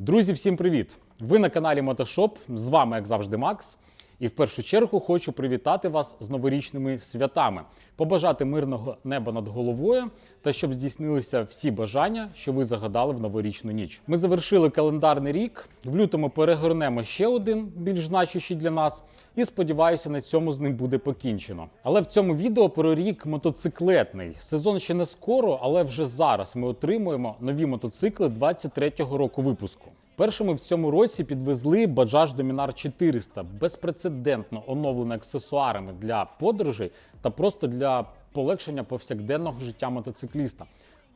Друзі, всім привіт! Ви на каналі Мотошоп. З вами, як завжди, Макс. І в першу чергу хочу привітати вас з новорічними святами, побажати мирного неба над головою та щоб здійснилися всі бажання, що ви загадали в новорічну ніч. Ми завершили календарний рік. В лютому перегорнемо ще один, більш значущий для нас, і сподіваюся, на цьому з ним буде покінчено. Але в цьому відео про рік мотоциклетний. Сезон ще не скоро, але вже зараз ми отримуємо нові мотоцикли 23-го року випуску. Першими в цьому році підвезли Bajaj Dominar 400, безпрецедентно оновлений аксесуарами для подорожей та просто для полегшення повсякденного життя мотоцикліста.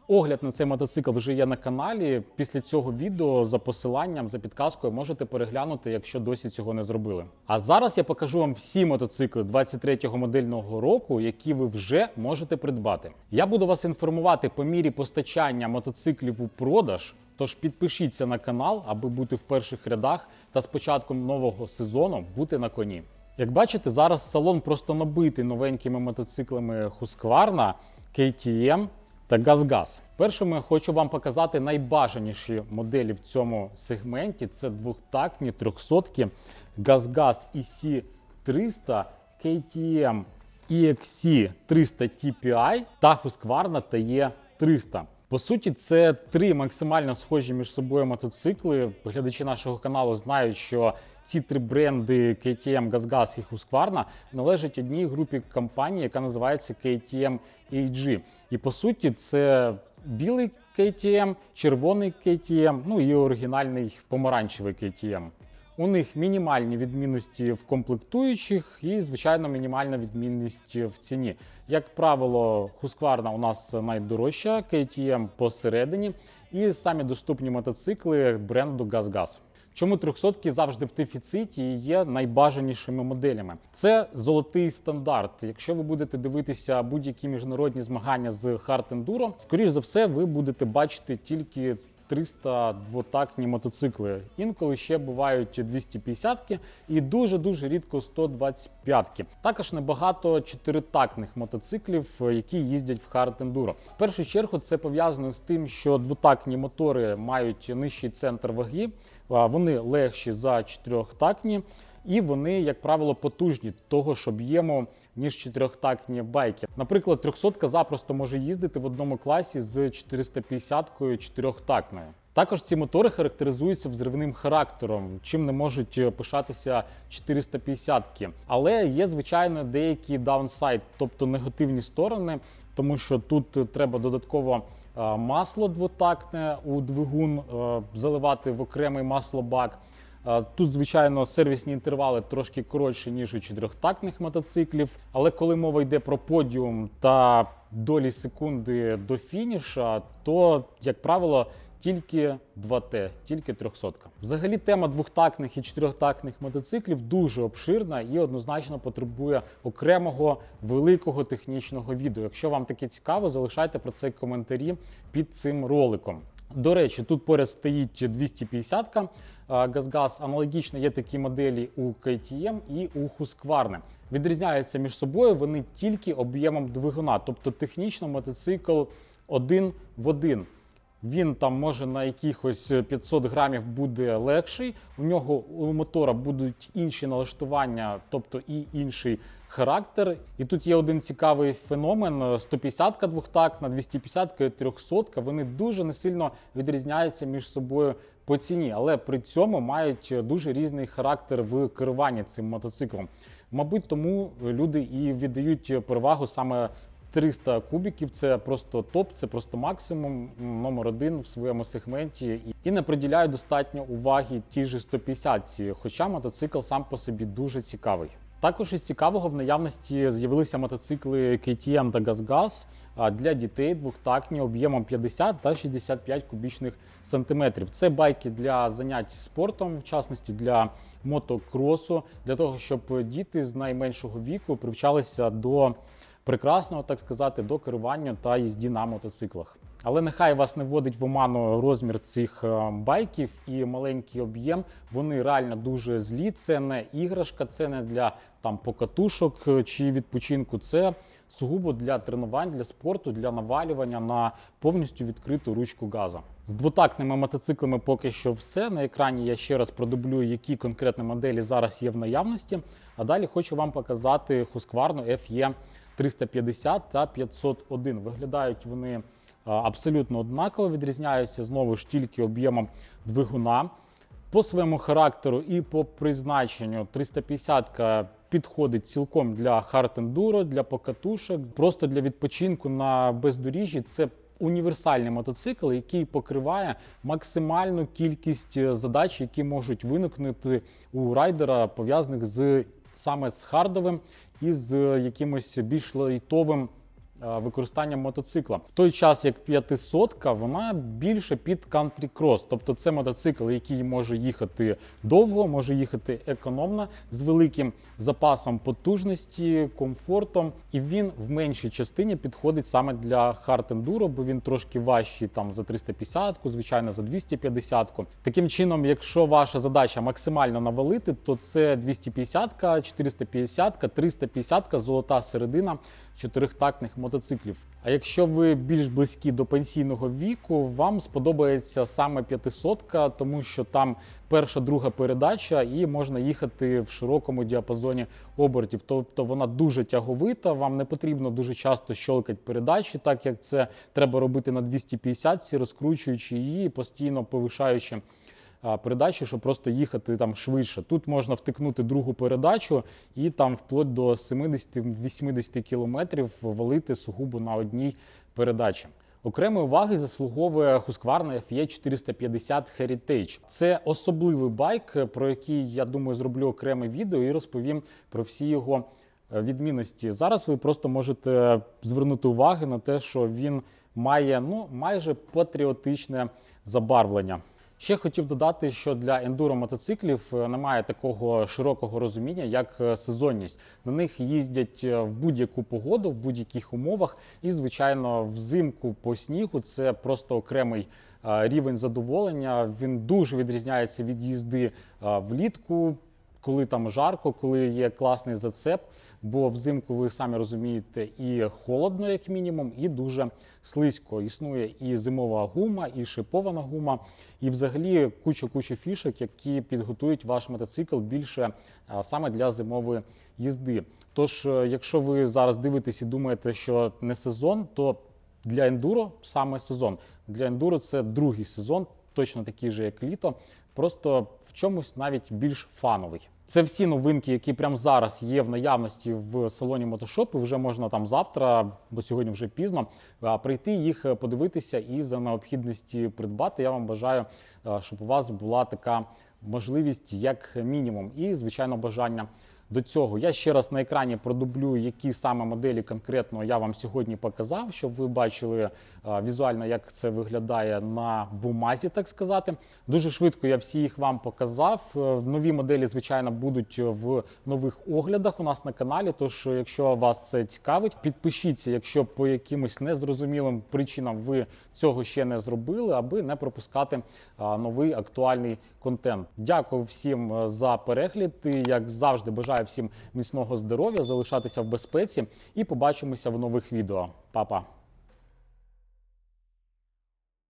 Огляд на цей мотоцикл вже є на каналі. Після цього відео за посиланням, за підказкою можете переглянути, якщо досі цього не зробили. А зараз я покажу вам всі мотоцикли 23-го модельного року, які ви вже можете придбати. Я буду вас інформувати по мірі постачання мотоциклів у продаж. Тож підпишіться на канал, аби бути в перших рядах та з початком нового сезону бути на коні. Як бачите, зараз салон просто набитий новенькими мотоциклами Husqvarna, KTM та GazGaz. Першими хочу вам показати найбажаніші моделі в цьому сегменті. Це двохтактні трьохсотки GazGaz EC300, KTM EXC 300 TPI та Husqvarna TE300. По суті, це три максимально схожі між собою мотоцикли. Глядачі нашого каналу знають, що ці три бренди KTM, GazGaz і Husqvarna належать одній групі компаній, яка називається KTM AG. І по суті, це білий KTM, червоний KTM, ну і оригінальний помаранчевий KTM. У них мінімальні відмінності в комплектуючих і, звичайно, мінімальна відмінність в ціні. Як правило, Husqvarna у нас найдорожча, KTM посередині, і самі доступні мотоцикли бренду GazGaz. Чому 300 завжди в дефіциті і є найбажанішими моделями? Це золотий стандарт. Якщо ви будете дивитися будь-які міжнародні змагання з хард-ендуро, скоріш за все, ви будете бачити тільки 300 двотактні мотоцикли. Інколи ще бувають 250-ки і дуже-дуже рідко 125-ки. Також небагато чотиритактних мотоциклів, які їздять в Hard Enduro. В першу чергу це пов'язано з тим, що двотактні мотори мають нижчий центр ваги, вони легші за чотирьохтактні. І вони, як правило, потужні того, що б'ємо, ніж чотирьохтактні байки. Наприклад, 300 запросто може їздити в одному класі з 450-кою чотирьохтактною. Також ці мотори характеризуються взривним характером, чим не можуть пишатися 450-ки. Але є, звичайно, деякі даунсайд, тобто негативні сторони, тому що тут треба додатково е, масло двотактне у двигун е, заливати в окремий маслобак. Тут, звичайно, сервісні інтервали трошки коротші, ніж у чотирьохтактних мотоциклів. Але коли мова йде про подіум та долі секунди до фініша, то, як правило, тільки 2Т, тільки 300. Взагалі, тема двохтактних і чотирьохтактних мотоциклів дуже обширна і однозначно потребує окремого великого технічного відео. Якщо вам таке цікаво, залишайте про це коментарі під цим роликом. До речі, тут поряд стоїть 250-ка Газгаз. Аналогічно є такі моделі у KTM і у Husqvarna. Відрізняються між собою вони тільки об'ємом двигуна, тобто технічно мотоцикл один в один. Він там може на якихось 500 грамів буде легший. У нього у мотора будуть інші налаштування, тобто і інший характер. І тут є один цікавий феномен: 150-ка двохтактна, 250-ка і 300-ка. Вони дуже не сильно відрізняються між собою по ціні, але при цьому мають дуже різний характер в керуванні цим мотоциклом. Мабуть, тому люди і віддають перевагу саме 300 кубіків це просто топ, це просто максимум номер один в своєму сегменті і не приділяю достатньо уваги тій же 150-ці, хоча мотоцикл сам по собі дуже цікавий. Також із цікавого в наявності з'явилися мотоцикли KTM та GazGaz для дітей двохтактні об'ємом 50 та 65 кубічних сантиметрів. Це байки для занять спортом, в частності для мотокросу, для того, щоб діти з найменшого віку привчалися до прекрасного, так сказати, до керування та їзді на мотоциклах. Але нехай вас не вводить в оману розмір цих е, байків і маленький об'єм. Вони реально дуже злі. Це не іграшка, це не для там покатушок е, чи відпочинку. Це сугубо для тренувань, для спорту, для навалювання на повністю відкриту ручку газа. З двотактними мотоциклами поки що все. На екрані я ще раз продублюю, які конкретні моделі зараз є в наявності. А далі хочу вам показати Husqvarna FE 350 та 501. Виглядають вони абсолютно однаково, відрізняються знову ж тільки об'ємом двигуна. По своєму характеру і по призначенню 350 підходить цілком для хард-ендуро, для покатушок, просто для відпочинку на бездоріжжі. Це універсальний мотоцикл, який покриває максимальну кількість е, задач, які можуть виникнути у райдера, пов'язаних з саме з хардовим і з якимось більш лайтовим е, використанням мотоцикла. В той час як 500 вона більше під кантрі крос, тобто це мотоцикл, який може їхати довго, може їхати економно з великим запасом потужності, комфортом, і він в меншій частині підходить саме для хард ендуро, бо він трошки важчий там за 350, звичайно, за 250. Таким чином, якщо ваша задача максимально навалити, то це 250, 450, 350 золота середина чотирихтактних мотоциклів. А якщо ви більш близькі до пенсійного віку, вам сподобається саме 500, тому що там перша, друга передача, і можна їхати в широкому діапазоні обертів. Тобто вона дуже тяговита, вам не потрібно дуже часто щелкати передачі, так як це треба робити на 250, розкручуючи її, постійно повишаючи передачі, щоб просто їхати там швидше. Тут можна втикнути другу передачу і там вплоть до 70-80 кілометрів валити сугубо на одній передачі. Окремої уваги заслуговує Husqvarna FE 450 Heritage. Це особливий байк, про який я думаю зроблю окреме відео і розповім про всі його е, відмінності. Зараз ви просто можете звернути увагу на те, що він має ну майже патріотичне забарвлення. Ще хотів додати, що для ендуро мотоциклів е, немає такого широкого розуміння, як е, сезонність. На них їздять е, в будь-яку погоду, в будь-яких умовах, і звичайно, взимку по снігу це просто окремий рівень задоволення. Він дуже відрізняється від їзди влітку, коли там жарко, коли є класний зацеп. Бо взимку ви самі розумієте, і холодно, як мінімум, і дуже слизько. Існує і зимова гума, і шипована гума, і взагалі куча-куча фішок, які підготують ваш мотоцикл більше саме для зимової їзди. Тож, е, якщо ви зараз дивитесь і думаєте, що не сезон, то для ендуро саме сезон. Для ендуро це другий сезон, точно такий же, як літо, просто в чомусь навіть більш фановий. Це всі новинки, які прямо зараз є в наявності в салоні Мотошоп. І вже можна там завтра, бо сьогодні вже пізно, прийти їх е, подивитися і за необхідності придбати. Я вам бажаю, е, щоб у вас була така можливість, як мінімум, і звичайно бажання. До цього я ще раз на екрані продублю, які саме моделі конкретно я вам сьогодні показав, щоб ви бачили візуально, як це виглядає на бумазі, так сказати. Дуже швидко я всі їх вам показав. Е, Нові моделі, звичайно, будуть в нових оглядах у нас на каналі. Тож, якщо вас це цікавить, підпишіться, якщо по якимось незрозумілим причинам ви цього ще не зробили, аби не пропускати новий актуальний контент. Дякую всім е, за перегляд. І, як завжди, бажаю всім міцного здоров'я, залишатися в безпеці і побачимося в нових відео. Па-па!